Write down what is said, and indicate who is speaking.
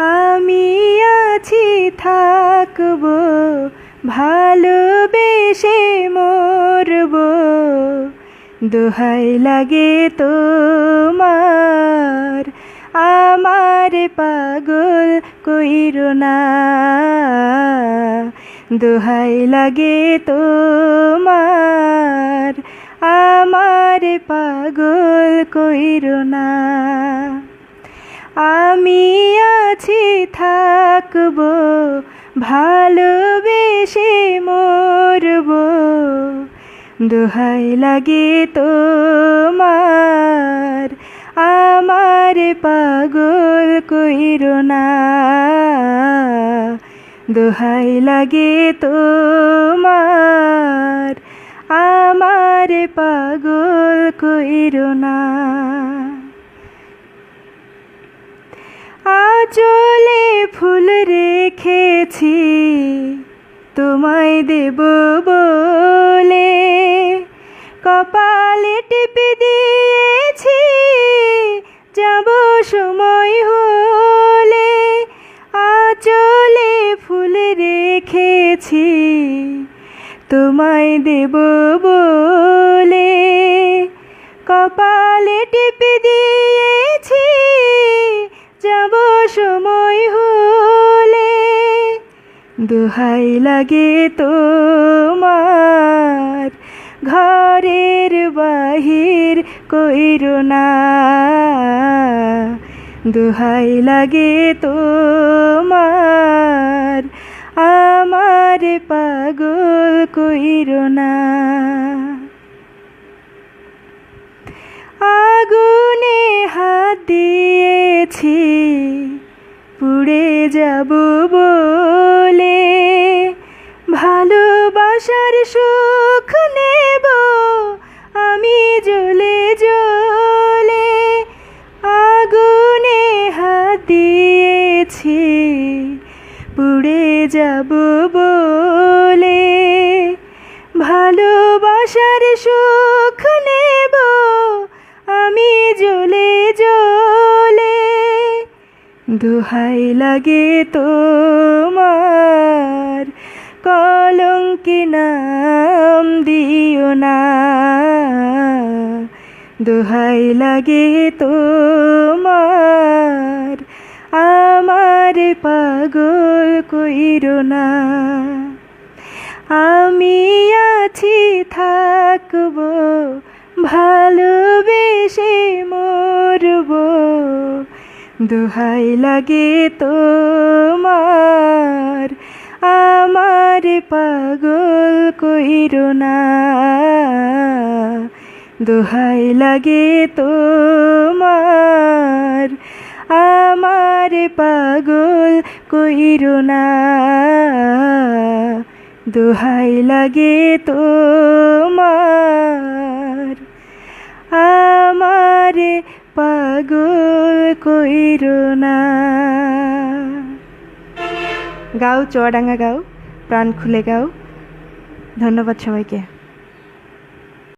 Speaker 1: আমি আছি, থাকব, ভালোবেসে মরব। দোহাই লাগে তোমার, আমার পাগল কইরো না। দোহাই লাগে তোমার, আমার পাগল কইরো না। আমি আছি, থাকব, ভালোবেসে মরব। দোহাই লাগে তোমার, আমার পাগল কইরো না। দোহাই লাগে তোমার, আমার পাগল কইরো না। আচলে ফুল রেখেছি, তোমায় দেব বলে। কপালে টিপে দিয়েছি, যাব সময় হলে। আচলে ফুল রেখেছি, তোমায় দেব বলে। কপালে টিপে দিয়েছি দোহাই লাগে তোমার, ঘরের বাহির কইরো না। দোহাই লাগে তোমার, আমার পাগল কইরো না। আগুনে হাত দিয়েছি, পুড়ে যাব ভালোবাসার সুখ নেব আমি জ্বলে জ্বলে আগুনে হাত দিয়েছি পুড়ে যাব বলে। ভালোবাসার সুখ দোহাই লাগে তোমার, কলঙ্কি নাম দিও না। দোহাই লাগে তোমার, আমার পাগল কইরো না। আমি আছি, থাকব, ভালোবেসে মরব দোহাই লাগে তোমার, আমার পাগল কইরো না। দোহাই লাগে তোমার, আমার পাগল কইরো না। দোহাই লাগে তোমার, আমার পাগল কইরো না। গাও চুয়াডাঙ্গা গাও প্রাণ খুলে গাও। ধন্যবাদ সবাইকে।